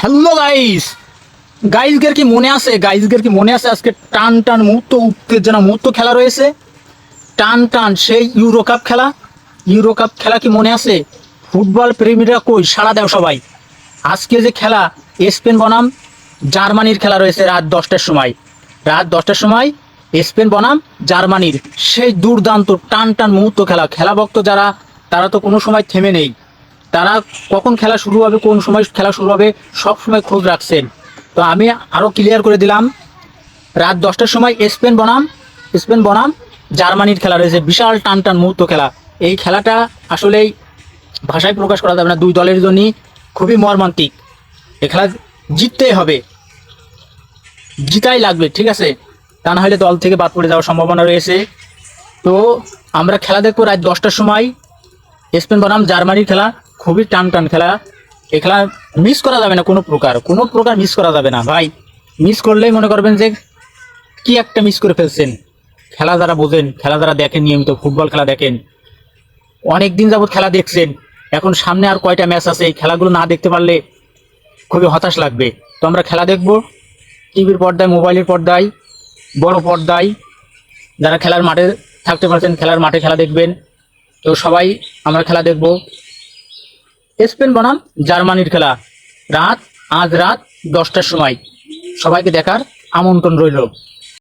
Hello guys গাইজদের কি মনে আছে? গাইজদের কি মনে আছে? আজকে টান টান মুহূর্ত, উত্তেজনা মুহূর্ত খেলা রয়েছে। টান টান, সেই ইউরো কাপ খেলা। ইউরো কাপ খেলা কি মনে আছে? ফুটবল প্রেমীরা কই? সাড়া দেও সবাই। আজকে যে খেলা, স্পেন বনাম, জার্মানির খেলা রয়েছে রাত দশটার সময়। রাত দশটার সময়, স্পেন বনাম, জার্মানির। সেই দুর্দান্ত টান টান মুহূর্ত খেলা। খেলা ভক্ত যারা, তারা তো কোনো সময় থেমে নেই। তারা কখন খেলা শুরু হবে, কোন সময় খেলা শুরু হবে, সব সময় খোঁজ রাখছেন। তো আমি আরও ক্লিয়ার করে দিলাম, রাত দশটার সময় স্পেন বনাম স্পেন বনাম, জার্মানির খেলা রয়েছে, বিশাল টান টান মুহূর্ত খেলা। এই খেলাটা আসলেই ভাষায় প্রকাশ করা যাবে না, দুই দলের জন্যই খুবই মর্মান্তিক। এ খেলা জিততেই হবে। জিতাই লাগবে, ঠিক আছে? তা না হলে দল থেকে বাদ পড়ে যাওয়ার সম্ভাবনা রয়েছে। তো আমরা খেলা দেখব রাত দশটার সময়, স্পেন বনাম, জার্মানির খেলা। খুবই টান টান খেলা। এই খেলা মিস করা যাবে না কোনো প্রকার। কোনো প্রকার মিস করা যাবে না। ভাই মিস করলেই মনে করবেন যে কি একটা মিস করে ফেলছেন। খেলা যারা বোঝেন, খেলা যারা দেখেন, নিয়মিত ফুটবল খেলা দেখেন অনেক দিন যাবত খেলা দেখছেন। এখন সামনে আর কয়টা ম্যাচ আছে, এই খেলাগুলো না দেখতে পারলে খুবই হতাশ লাগবে। তো আমরা খেলা দেখব। টিভির পর্দায়, মোবাইলের পর্দায়, বড় পর্দায়। যারা খেলার মাঠে থাকতে পারছেন, খেলার মাঠে খেলা দেখবেন। তো সবাই আমরা খেলা দেখব। স্পেন বনাম জার্মানির খেলা। রাত আজ রাত দশটার সময়। সবাইকে দেখার আমন্ত্রণ রইল।